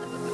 Thank you.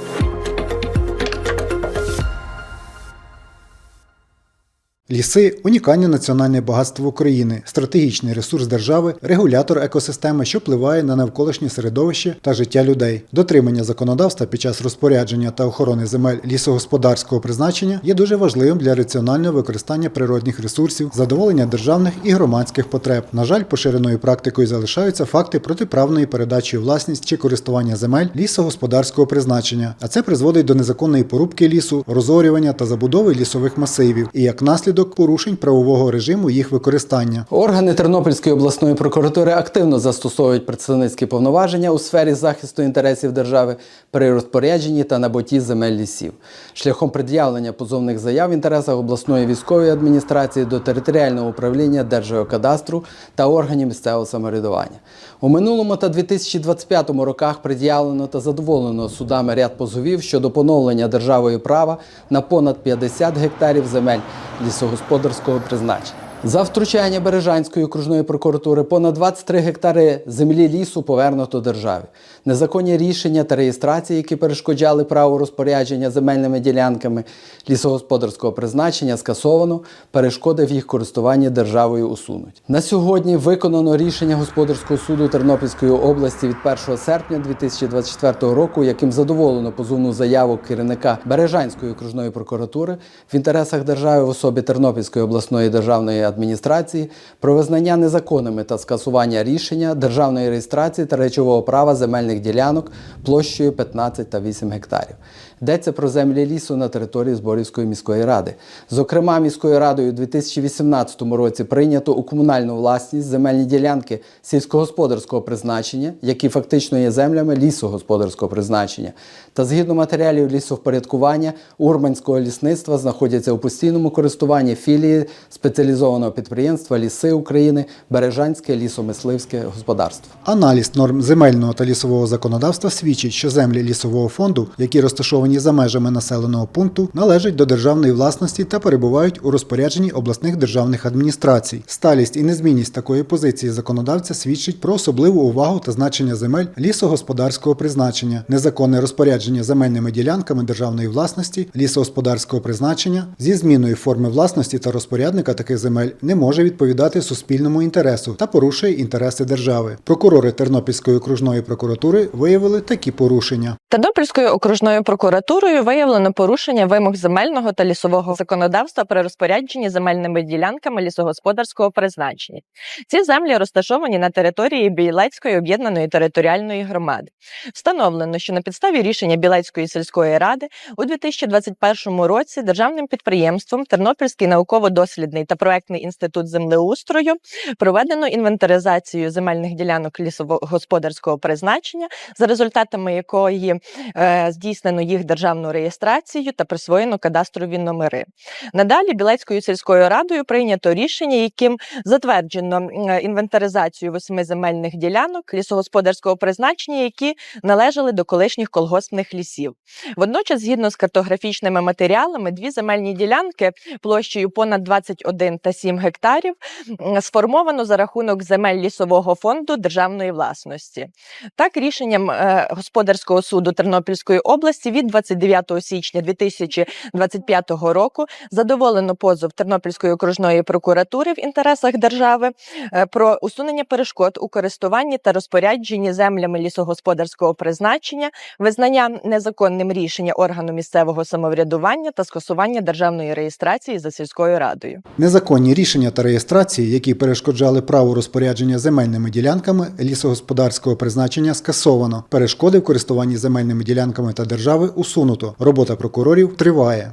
Ліси унікальне національне багатство України, стратегічний ресурс держави, регулятор екосистеми, що впливає на навколишнє середовище та життя людей. Дотримання законодавства під час розпорядження та охорони земель лісогосподарського призначення є дуже важливим для раціонального використання природних ресурсів, задоволення державних і громадських потреб. На жаль, поширеною практикою залишаються факти протиправної передачі власність чи користування земель лісогосподарського призначення, а це призводить до незаконної порубки лісу, розорювання та забудови лісових масивів і як наслідок порушень правового режиму їх використання. Органи Тернопільської обласної прокуратури активно застосовують представницькі повноваження у сфері захисту інтересів держави при розпорядженні та набутті земель лісів, шляхом пред'явлення позовних заяв в інтересах обласної військової адміністрації до територіального управління Держгеокадастру та органів місцевого самоврядування. У минулому та 2025 роках пред'явлено та задоволено судами ряд позовів щодо поновлення державою права на понад 50 гектарів земель лісогосподарського призначення. За втручання Бережанської окружної прокуратури понад 23 гектари землі лісу повернуто державі. Незаконні рішення та реєстрації, які перешкоджали право розпорядження земельними ділянками лісогосподарського призначення, скасовано, перешкоди в їх користуванні державою усунуть. На сьогодні виконано рішення господарського суду Тернопільської області від 1 серпня 2024 року, яким задоволено позовну заяву керівника Бережанської окружної прокуратури в інтересах держави в особі Тернопільської обласної державної адміністрації про визнання незаконними та скасування рішення державної реєстрації та речового права земельних ділянок площею 15 та 8 гектарів. Йдеться про землі лісу на території Зборівської міської ради. Зокрема, міською радою у 2018 році прийнято у комунальну власність земельні ділянки сільськогосподарського призначення, які фактично є землями лісогосподарського призначення. Та згідно матеріалів лісовпорядкування Урманського лісництва знаходяться у постійному користуванні філії спеціалізованого підприємства Ліси України Бережанське лісомисливське господарство. Аналіз норм земельного та лісового законодавства свідчить, що землі лісового фонду, які розташовані за межами населеного пункту, належать до державної власності та перебувають у розпорядженні обласних державних адміністрацій. Сталість і незмінність такої позиції законодавця свідчить про особливу увагу та значення земель лісогосподарського призначення, незаконне розпорядження земельними ділянками державної власності, лісогосподарського призначення зі зміною форми власності та розпорядника таких земель не може відповідати суспільному інтересу та порушує інтереси держави. Прокурори Тернопільської окружної прокуратури виявили такі порушення. Тернопільською окружною прокуратурою виявлено порушення вимог земельного та лісового законодавства при розпорядженні земельними ділянками лісогосподарського призначення. Ці землі розташовані на території Білецької об'єднаної територіальної громади. Встановлено, що на підставі рішення Білецької сільської ради у 2021 році державним підприємством Тернопільський науково-дослідний та проектний інститут землеустрою проведено інвентаризацію земельних ділянок лісогосподарського призначення, за результатами якої е, здійснено їх державну реєстрацію та присвоєно кадастрові номери. Надалі Білецькою сільською радою прийнято рішення, яким затверджено е, інвентаризацію восьми земельних ділянок лісогосподарського призначення, які належали до колишніх колгоспних лісів. Водночас, згідно з картографічними матеріалами, дві земельні ділянки площею понад 21 та 7 гектарів сформовано за рахунок земель лісового фонду державної власності. Так, рішенням е, господарського суду Тернопільської області від 29 січня 2025 року задоволено позов Тернопільської окружної прокуратури в інтересах держави е, про усунення перешкод у користуванні та розпорядженні землями лісогосподарського призначення, визнання незаконним рішення органу місцевого самоврядування та скасування державної реєстрації за сільською радою. Незаконні рішення та реєстрації, які перешкоджали праву розпорядження земельними ділянками лісогосподарського призначення, скасовано. Перешкоди в користуванні земельними ділянками та держави усунуто. Робота прокурорів триває.